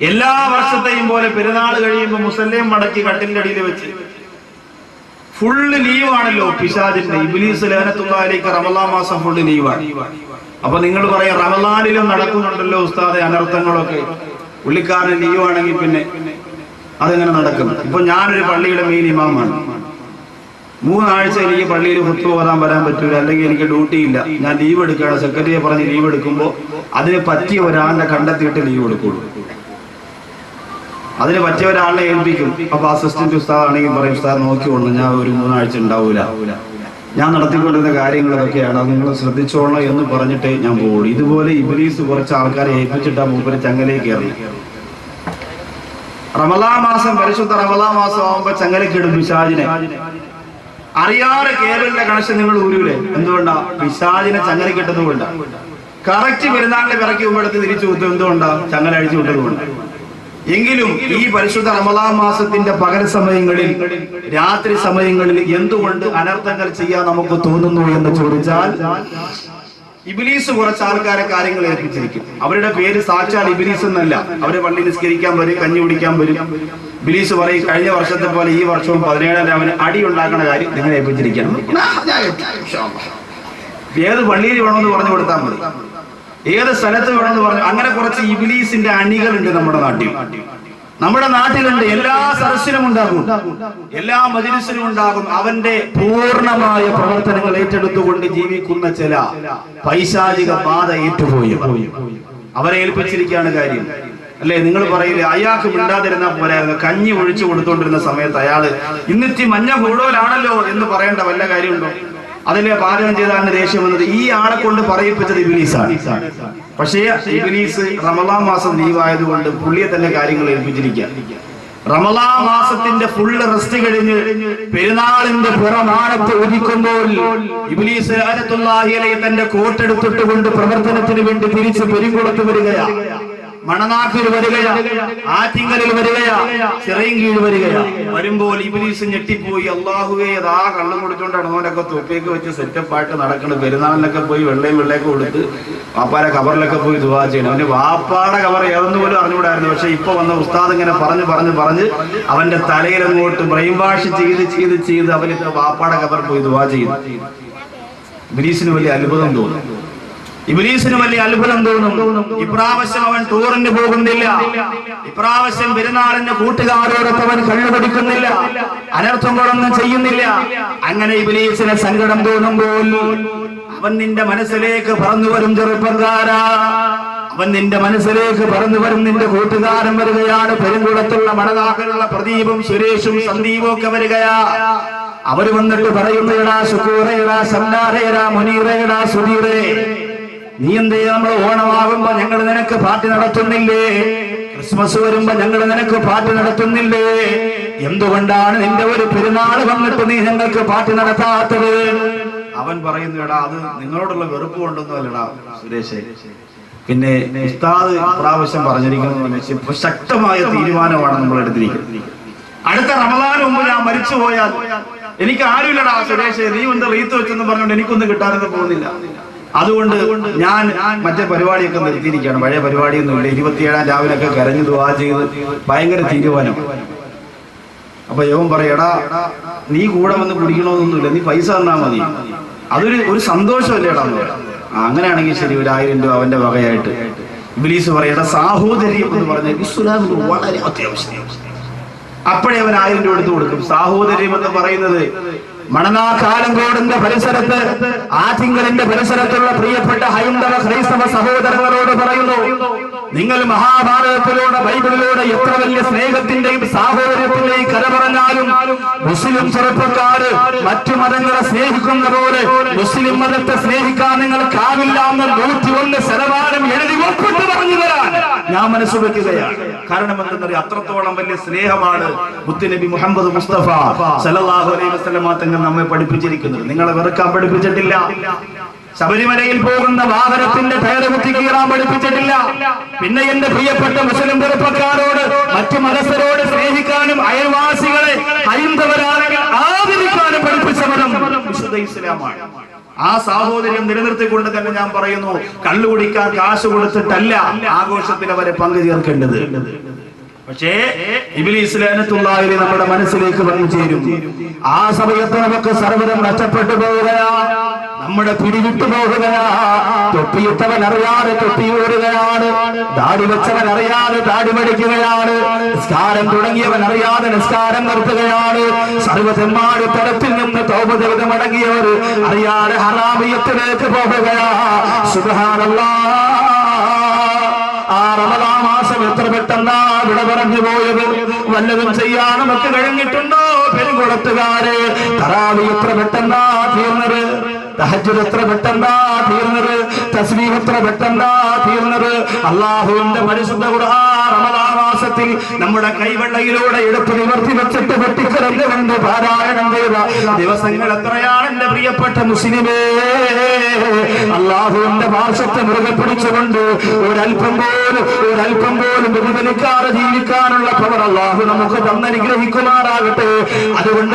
എല്ലാ വർഷത്തെയും പോലെ പെരുന്നാൾ കഴിയുമ്പോൾ മുസല്ലേം മടക്കി കട്ടിലിന്റെ അടിയിൽ വെച്ച്. ഫുള്ള് ലീവാണല്ലോ പിശാജിന്റെ ഇബിലീസ് ലേനത്തുള്ളാലേക്ക് റമലാ മാസം ഫുള്ള് ലീവാണ്. അപ്പൊ നിങ്ങൾ പറയാം റമലാനിലും നടക്കുന്നുണ്ടല്ലോ ഉസ്താദെ അനർത്ഥങ്ങളൊക്കെ. പുള്ളിക്കാരൻ ലീവാണെങ്കിൽ പിന്നെ അതെങ്ങനെ നടക്കും? ഇപ്പൊ ഞാനൊരു പള്ളിയുടെ മെയിൻ ഇമാമാണ്. മൂന്നാഴ്ച എനിക്ക് പള്ളിയിൽ ഹുത്തു വരാൻ വരാൻ പറ്റൂല. അല്ലെങ്കിൽ എനിക്ക് ഡ്യൂട്ടി ഇല്ല. ഞാൻ ലീവ് എടുക്കുകയാണ്. സെക്രട്ടറിയെ പറഞ്ഞ് ലീവ് എടുക്കുമ്പോൾ അതിന് പറ്റിയ ഒരാളിനെ കണ്ടെത്തിയിട്ട് ലീവ് എടുക്കുള്ളൂ. അതിന് പറ്റിയ ഒരാളെ ഏൽപ്പിക്കും. അപ്പൊ അസിസ്റ്റന്റ് ഉസ്താദ് ആണെങ്കിൽ പറയും ഉസ്താദ് നോക്കിക്കൊണ്ട് ഞാൻ ഒരു മൂന്നാഴ്ച ഉണ്ടാവൂല. ഞാൻ നടത്തിക്കൊണ്ടിരുന്ന കാര്യങ്ങളൊക്കെയാണ് അത് നിങ്ങൾ ശ്രദ്ധിച്ചോളണം എന്ന് പറഞ്ഞിട്ട് ഞാൻ പോകുള്ളൂ ഇതുപോലെ ഇബിലീസ് കുറച്ച് ആൾക്കാരെ ഏൽപ്പിച്ചിട്ടാ മൂപ്പര് ചങ്ങലേക്ക് കയറി. റമലാ മാസം പരിശുദ്ധ റമലാ മാസം ആവുമ്പോ ചങ്ങലക്കിടും പിശാജിനെ അറിയാതെ കേരളിന്റെ കണക്ഷൻ നിങ്ങൾ ഊരൂലേ? എന്തുകൊണ്ടാ? പിശാജിനെ ചങ്ങലക്ക് ഇട്ടത് കറക്റ്റ് പെരുന്നാളിനെ പിറക്കി മുമ്പെടുത്ത് തിരിച്ചു കുത്തും എന്തുകൊണ്ടാ? ചങ്ങല അഴിച്ചു വിട്ടത് കൊണ്ട്. എങ്കിലും ഈ പരിശുദ്ധ റമലാ മാസത്തിന്റെ പകൽ സമയങ്ങളിൽ രാത്രി സമയങ്ങളിൽ എന്തുകൊണ്ട് അനർത്ഥങ്ങൾ ചെയ്യാൻ നമുക്ക് തോന്നുന്നു എന്ന് ചോദിച്ചാൽ ഇബിലീസ് കുറച്ച് ആൾക്കാരെ കാര്യങ്ങൾ ഏൽപ്പിച്ചിരിക്കും. അവരുടെ പേര് സാക്ഷാൽ ഇബിലീസ് എന്നല്ല. അവരെ പള്ളി നിസ്കരിക്കാൻ വരും കഞ്ഞി കുടിക്കാൻ വരും. ഇബിലീസ് പറയും കഴിഞ്ഞ വർഷത്തെ പോലെ ഈ വർഷവും പതിനേഴാം രാവിലെ അടി ഉണ്ടാക്കുന്ന കാര്യം നിങ്ങൾ ഏൽപ്പിച്ചിരിക്കണം ഏത് പള്ളിയിൽ വേണമെന്ന് പറഞ്ഞു കൊടുത്താൽ മതി. ഏത് സ്ഥലത്ത് വേണമെന്ന് പറഞ്ഞു. അങ്ങനെ കുറച്ച് ഇബിലീസിന്റെ അണികളുണ്ട് നമ്മുടെ നാട്ടിൽ. നമ്മുടെ നാട്ടിലുണ്ട്. എല്ലാ സദസ്സിനും ഉണ്ടാകും. എല്ലാ മജിലിസിനും ഉണ്ടാകും. അവന്റെ പൂർണമായ പ്രവർത്തനങ്ങൾ ഏറ്റെടുത്തുകൊണ്ട് ജീവിക്കുന്ന ചില പൈശാചിക ബാധ ഏറ്റുപോയി. അവരെ ഏൽപ്പിച്ചിരിക്കുകയാണ് കാര്യം. അല്ലെ? നിങ്ങൾ പറയില്ലേ അയാൾക്ക് മിണ്ടാതിരുന്ന പോലെ കഞ്ഞി ഒഴിച്ചു കൊടുത്തോണ്ടിരുന്ന സമയത്ത് അയാൾ ഇന്നിത്തി മഞ്ഞ കൂടുതലാണല്ലോ എന്ന് പറയേണ്ട വല്ല കാര്യമുണ്ടോ? അതിലെ പാചകം ചെയ്താണ് ദേഷ്യം വന്നത് ഈ ആളെ കൊണ്ട് പറയിപ്പിച്ചത് ഇബിലീസാണ് പക്ഷേ ഇബിലീസ് റമലാ മാസം ലീവായതുകൊണ്ട് പുള്ളിയെ തന്നെ കാര്യങ്ങൾ ഏൽപ്പിച്ചിരിക്കുക. റമലാ മാസത്തിന്റെ ഫുള്ള് റെസ്റ്റ് കഴിഞ്ഞ് പെരുന്നാളിന്റെ പുറമാനത്ത് ഒരുക്കുമ്പോൾ ഇബിലീസ് തന്റെ കോട്ടെടുത്തിട്ട് കൊണ്ട് പ്രവർത്തനത്തിന് വേണ്ടി തിരിച്ച് പെരുങ്കുളത്ത് വരികയാ മണനാക്കിൽ വരികയാ ആറ്റിങ്കലിൽ വരികയാ ചിറയും കീഴ് വരികയാ. വരുമ്പോൾ ഇബിലീസ് ഞെട്ടിപ്പോയി. അള്ളാഹുവേ അതാ കള്ളം കൊടുത്തോണ്ടാണ് അവനൊക്കെ തൊപ്പിയൊക്കെ വെച്ച് സെറ്റപ്പായിട്ട് നടക്കുന്നത് പെരുന്നാളിനൊക്കെ പോയി വെള്ളയും വെള്ളയൊക്കെ കൊടുത്ത് വാപ്പാരെ കവറിലൊക്കെ പോയി ദുവാ ചെയ്യണം. അവന്റെ വാപ്പാടെ കവർ ഏതെന്ന് പോലും അറിഞ്ഞുകൂടായിരുന്നു. പക്ഷെ ഇപ്പൊ വന്ന ഉസ്താദ് ഇങ്ങനെ പറഞ്ഞു പറഞ്ഞു പറഞ്ഞ് അവന്റെ തലയിൽ അങ്ങോട്ട് ബ്രെയിൻ വാഷ് ചെയ്ത് ചെയ്ത് ചെയ്ത് അവന് വാപ്പാടെ കവർ പോയി ദുവാ ചെയ്യുന്നു ഇബിലീസിന് വലിയ അത്ഭുതം തോന്നും. ഇബിലീസിന് വലിയ അത്ഭുതം തോന്നും. ഇപ്രാവശ്യം അവൻ ടൂറിന് പോകുന്നില്ല. ഇപ്രാവശ്യം പെരുന്നാളിന്റെ കൂട്ടുകാരോടൊപ്പം അവൻ കണ്ണുപിടിക്കുന്നില്ല അനർത്ഥങ്ങളൊന്നും ചെയ്യുന്നില്ല. അങ്ങനെ ഇബിലീസിന് സങ്കടം തോന്നുമ്പോൾ അവൻ നിന്റെ മനസ്സിലേക്ക് പറന്നു വരും ചെറുപ്പക്കാരാ. അവൻ നിന്റെ മനസ്സിലേക്ക് പറന്നു വരും നിന്റെ കൂട്ടുകാരൻ വരികയാണ്. പെരുങ്കുളത്തുള്ള മണനാക്കലുള്ള പ്രദീപും സുരേഷും സന്ദീപും ഒക്കെ വരികയാ. അവർ വന്നിട്ട് പറയുന്നേടാ ശുക്കൂറേടാ സല്ലാറേടാ മുനീറേടാ സുധീറേ. നീ എന്ത് നമ്മൾ ഓണമാകുമ്പോ ഞങ്ങൾ നിനക്ക് പാർട്ടി നടത്തുന്നില്ലേ? ക്രിസ്മസ് വരുമ്പോ ഞങ്ങൾ നിനക്ക് പാർട്ടി നടത്തുന്നില്ലേ? എന്തുകൊണ്ടാണ് നിന്റെ ഒരു പെരുന്നാൾ വന്നിട്ട് നീ ഞങ്ങൾക്ക് പാർട്ടി നടത്താത്തത്? അവൻ പറയുന്നു എടാ അത് നിങ്ങളോടുള്ള വെറുപ്പ് കൊണ്ടൊന്നും സുരേഷേ. പിന്നെ ഉസ്താദ് പ്രാവശ്യം പറഞ്ഞിരിക്കുന്നു ശക്തമായ തീരുമാനമാണ് നമ്മൾ എടുത്തിരിക്കുന്നത്. അടുത്ത റമദാൻ മുമ്പ് ഞാൻ മരിച്ചു പോയാൽ എനിക്ക് ആരുമില്ലടാ സുരേഷ്. നീ ഒന്ന് റീത്ത് വെച്ചെന്ന് പറഞ്ഞുകൊണ്ട് എനിക്കൊന്നും കിട്ടാനൊന്നും പോകുന്നില്ല. അതുകൊണ്ട് ഞാൻ മറ്റേ പരിപാടിയൊക്കെ നിർത്തിയിരിക്കുകയാണ്. പഴയ പരിപാടിയൊന്നുമില്ല. ഇരുപത്തിയേഴാം രാവിലെ ഒക്കെ കരഞ്ഞു ദുവാ ചെയ്ത് ഭയങ്കര തീരുമാനം. അപ്പൊ യോഗം പറയടാ നീ കൂടെ വന്ന് കുടിക്കണമെന്നൊന്നുമില്ല നീ പൈസ തന്നാ മതി. അതൊരു ഒരു സന്തോഷമല്ലേടാ. അങ്ങനെയാണെങ്കിൽ ശരി ഒരു ആയിരം രൂപ അവന്റെ വകയായിട്ട്. ഇബിലീസ് പറയടാ സാഹോദര്യം എന്ന് പറഞ്ഞ ഇസ്ലാമിന് വളരെ അത്യാവശ്യം. അപ്പോഴേ അവൻ ആയിരം രൂപ എടുത്തു കൊടുക്കും. സാഹോദര്യം എന്ന് പറയുന്നത് മണനാക്കാലങ്കോടിന്റെ പരിസരത്ത് ആറ്റിങ്കലിന്റെ പരിസരത്തുള്ള പ്രിയപ്പെട്ട ഹൈന്ദവ ക്രൈസ്തവ സഹോദരങ്ങളോട് പറയുന്നു നിങ്ങൾ മഹാഭാരതത്തിലൂടെ ബൈബിളിലൂടെ എത്ര വലിയ സ്നേഹത്തിന്റെയും സാഹോദര്യത്തിന്റെയും കര പറഞ്ഞാലും മുസ്ലിം ചെറുപ്പക്കാര് മറ്റു മതങ്ങളെ സ്നേഹിക്കുന്ന പോലെ മുസ്ലിം മതത്തെ സ്നേഹിക്കാൻ നിങ്ങൾക്കാവില്ല എന്ന് നൂറ്റി ഒന്ന് ശതമാനം എഴുതി ഒപ്പിട്ട് പറഞ്ഞു തരാൻ. ഞാൻ മനസ്സ് വെക്കുകയാണ്. കാരണം എന്തെന്നറിയാം? അത്രത്തോളം വലിയ സ്നേഹമാണ് മുത്തുനബി മുഹമ്മദ് മുസ്തഫ സല്ലല്ലാഹു അലൈഹി വസല്ലമ തങ്ങൾ നമ്മെ പഠിപ്പിച്ചിരിക്കുന്നത്. നിങ്ങളെ വെറുക്കാൻ പഠിപ്പിച്ചിട്ടില്ല. ശബരിമലയിൽ പോകുന്ന വാഹനത്തിന്റെ ടയർ കീറാൻ പഠിപ്പിച്ചിട്ടില്ല. പിന്നെ എന്റെ പ്രിയപ്പെട്ട മുസ്ലിം ചെറുപ്പക്കാരോട് മറ്റു മതസ്ഥരോട് സ്നേഹിക്കാനും അയൽവാസികളെ ഹൈന്ദവരാണെങ്കിൽ ആദരിക്കാനും പഠിപ്പിച്ചവരും വിശുദ്ധ ഇസ്ലാമാണ്. ആ സാഹോദര്യം നിലനിർത്തിക്കൊണ്ട് തന്നെ ഞാൻ പറയുന്നു കള്ളു കുടിക്കാൻ കാശ് കൊടുത്തിട്ടല്ല ആഘോഷത്തിൽ അവരെ പങ്കു ചേർക്കേണ്ടത് പക്ഷേ ഇബിലീസ് നമ്മുടെ മനസ്സിലേക്ക് വന്നു ചേരും. ആ സമയത്ത് നമുക്ക് സർവതം നഷ്ടപ്പെട്ടു പോവുകയാ. നമ്മുടെ പിടിവിട്ടു പോകുകയാ തൊപ്പിയിട്ടവൻ അറിയാതെ തൊപ്പിയൂടുകയാണ് ദാടി വെച്ചവൻ അറിയാതെ ദാടി മടിക്കുകയാണ്. നിസ്കാരം തുടങ്ങിയവൻ അറിയാതെ നിസ്കാരം നിർത്തുകയാണ്. സർവതെമ്മാട് തരത്തിൽ നിന്ന് അടങ്ങിയവർ അറിയാതെ ഹറാമിയത്തിലേക്ക് പോകുകയാ സുഖാനല്ല ആ റമദാ മാസം എത്ര പെട്ടെന്നാ വിട പറഞ്ഞു പോയത്? വല്ലതും ചെയ്യാൻ നമുക്ക് കഴിഞ്ഞിട്ടുണ്ടോ? പെരുങ്കുളത്തുകാരെ തറാവി എത്ര പെട്ടെന്നാ തീർന്നത്? തഹജ്ജുദ് എത്ര പെട്ടെന്നാ തീർന്നത്? തസ്ബീഹ് എത്ര പെട്ടെന്നാ തീർന്നത്? അള്ളാഹുവിന്റെ പരിശുദ്ധ മാസത്തിൽ നമ്മുടെ കൈവെള്ളയിലൂടെ എടുത്ത് നിവർത്തി വെച്ചിട്ട് വെട്ടിക്കിടന്നുകൊണ്ട് പാരായണം ചെയ്ത ദിവസങ്ങൾ എത്രയാണ് എന്റെ പ്രിയപ്പെട്ട മുസ്ലിമേ? അള്ളാഹുവിന്റെ പാർശ്വത്തെ മുറുകെ പിടിച്ചുകൊണ്ട് ഒരല്പം പോലും ഒരല്പം പോലും വ്യതിചലിക്കാതെ ജീവിക്കാനുള്ള പവർ അള്ളാഹു നമുക്ക് തന്നനുഗ്രഹിക്കുമാറാകട്ടെ. അതുകൊണ്ട്